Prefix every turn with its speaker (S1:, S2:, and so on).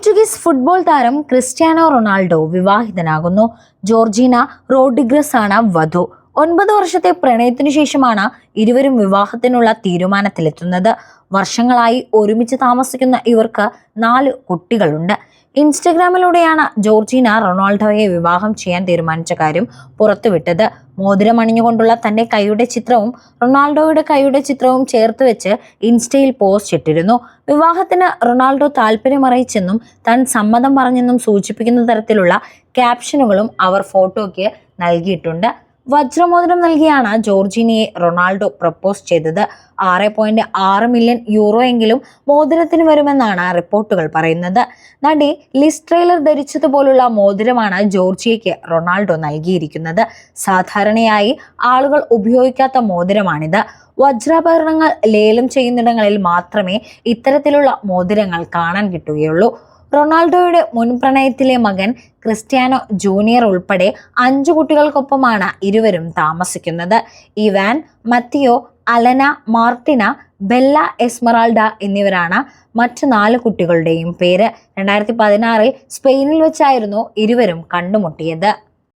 S1: Portuguese football താരം Cristiano Ronaldo വിവാഹിതനാകുന്നു. Georgina Rodriguez ആണ് വധു. ഒൻപത് വർഷത്തെ പ്രണയത്തിനു ശേഷമാണ് ഇരുവരും വിവാഹത്തിനുള്ള തീരുമാനത്തിലെത്തുന്നത്. വർഷങ്ങളായി ഒരുമിച്ച് താമസിക്കുന്ന ഇവർക്ക് നാല് കുട്ടികളുണ്ട്. ഇൻസ്റ്റഗ്രാമിലൂടെയാണ് ജോർജീന റൊണാൾഡോയെ വിവാഹം ചെയ്യാൻ തീരുമാനിച്ച കാര്യം പുറത്തുവിട്ടത്. മോതിരം അണിഞ്ഞുകൊണ്ടുള്ള കൈയുടെ ചിത്രവും റൊണാൾഡോയുടെ കൈയുടെ ചിത്രവും ചേർത്ത് വെച്ച് ഇൻസ്റ്റയിൽ പോസ്റ്റ് ഇട്ടിരുന്നു. വിവാഹത്തിന് റൊണാൾഡോ താല്പര്യമറിയിച്ചെന്നും താൻ സമ്മതം പറഞ്ഞെന്നും സൂചിപ്പിക്കുന്ന തരത്തിലുള്ള ക്യാപ്ഷനുകളും അവർ ഫോട്ടോയ്ക്ക് നൽകിയിട്ടുണ്ട്. വജ്രമോതിരം നൽകിയാണ് ജോർജിനിയെ റൊണാൾഡോ പ്രപ്പോസ് ചെയ്തത്. ആറ് പോയിന്റ് ആറ് മില്യൺ യൂറോ എങ്കിലും മോതിരത്തിന് വരുമെന്നാണ് റിപ്പോർട്ടുകൾ പറയുന്നത്. നടി ലിസ് ട്രെയിലർ ധരിച്ചതുപോലുള്ള മോതിരമാണ് ജോർജിയയ്ക്ക് റൊണാൾഡോ നൽകിയിരിക്കുന്നത്. സാധാരണയായി ആളുകൾ ഉപയോഗിക്കാത്ത മോതിരമാണിത്. വജ്രാഭരണങ്ങൾ ലേലം ചെയ്യുന്നിടങ്ങളിൽ മാത്രമേ ഇത്തരത്തിലുള്ള മോതിരങ്ങൾ കാണാൻ കിട്ടുകയുള്ളൂ. റൊണാൾഡോയുടെ മുൻ പ്രണയത്തിലെ മകൻ ക്രിസ്ത്യാനോ ജൂനിയർ ഉൾപ്പെടെ അഞ്ചു കുട്ടികൾക്കൊപ്പമാണ് ഇരുവരും താമസിക്കുന്നത്. Eva Mateo Alana Martina Bella Esmeralda എന്നിവരാണ് മറ്റു നാല് കുട്ടികളുടെയും പേര്. രണ്ടായിരത്തി പതിനാറിൽ സ്പെയിനിൽ വെച്ചായിരുന്നു ഇരുവരും കണ്ടുമുട്ടിയത്.